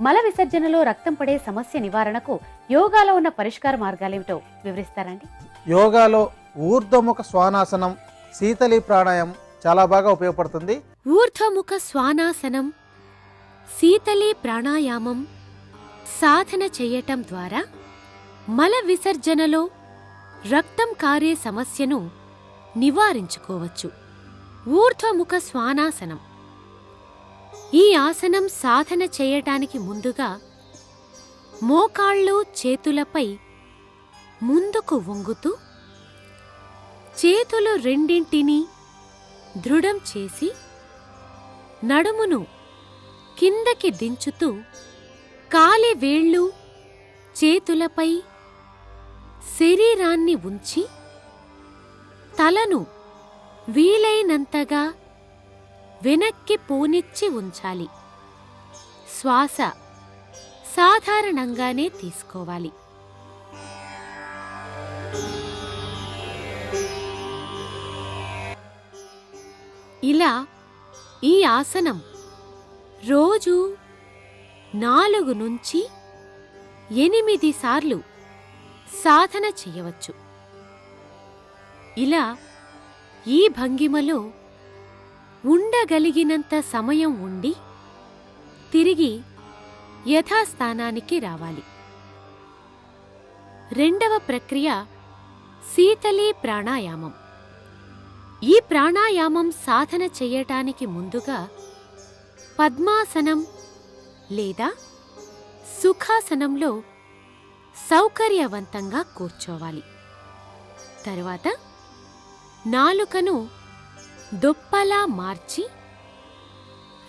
మల విసర్జనలో రక్తం పడే సమస్య నివారణకు యోగాలో ఉన్న పరిష్కార మార్గాలేమిటో వివరిస్తారండి. యోగాలో ఊర్ధ్వముఖ శ్వానాసనం శీతలి ప్రాణాయామం చాలా బాగా ఉపయోగపడుతుంది. ఊర్ధ్వముఖ శ్వానాసనం శీతలీ ప్రాణాయామం సాధన చెయ్యటం ద్వారా మల విసర్జనలో రక్తం కారే సమస్యను నివారించుకోవచ్చు. ఊర్ధ్వముఖ శ్వానాసనం. ఈ ఆసనం సాధన చేయటానికి ముందుగా మోకాళ్ళు చేతులపై ముందుకు వంగుతూ చేతులు రెండింటినీ దృఢం చేసి నడుమును కిందకి దించుతూ కాలి వేళ్ళు చేతులపై శరీరాన్ని ఉంచి తలను వీలైనంతగా వెనక్కి పూనిచ్చి ఉంచాలి. శ్వాస సాధారణంగానే తీసుకోవాలి. ఇలా ఈ ఆసనం రోజు నాలుగు నుంచి ఎనిమిది సార్లు సాధన చేయవచ్చు. ఇలా ఈ భంగిమలో ఉండగలిగినంత సమయం ఉండి తిరిగి యథాస్థానానికి రావాలి. రెండవ ప్రక్రియ శీతలీ ప్రాణాయామం. ఈ ప్రాణాయామం సాధన చేయటానికి ముందుగా పద్మాసనం లేదా సుఖాసనంలో సౌకర్యవంతంగా కూర్చోవాలి. తరువాత నాలుకను దొప్పలా మార్చి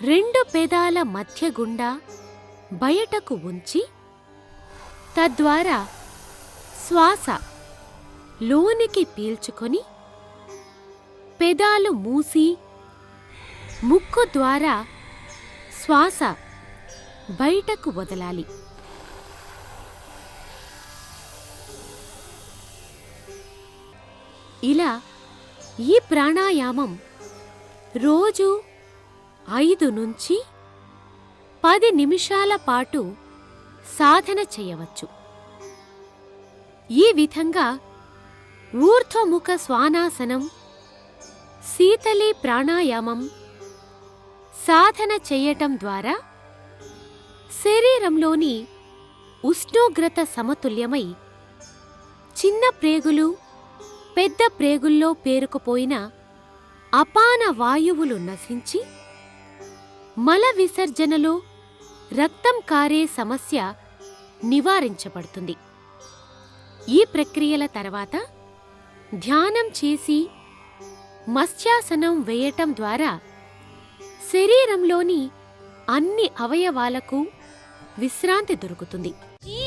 రెండు పెదాల మధ్య గుండా బయటకు ఉంచి తద్వారా శ్వాస లోనికి పీల్చుకొని పెదాలు మూసి ముక్కు ద్వారా శ్వాస బయటకు వదలాలి. ఇలా ఈ ప్రాణాయామం రోజు ఐదు నుంచి పది నిమిషాల పాటు సాధన చేయవచ్చు. ఈ విధంగా ఊర్ధ్వముఖ శ్వానాసనం శీతలీ ప్రాణాయామం సాధన చెయ్యటం ద్వారా శరీరంలోని ఉష్ణోగ్రత సమతుల్యమై చిన్న ప్రేగులు పెద్ద ప్రేగుల్లో పేరుకుపోయిన అపాన వాయువులు నశించి మల విసర్జనలో రక్తం కారే సమస్య నివారించబడుతుంది. ఈ ప్రక్రియల తర్వాత ధ్యానం చేసి మత్స్యాసనం వేయటం ద్వారా శరీరంలోని అన్ని అవయవాలకు విశ్రాంతి దొరుకుతుంది. ఈ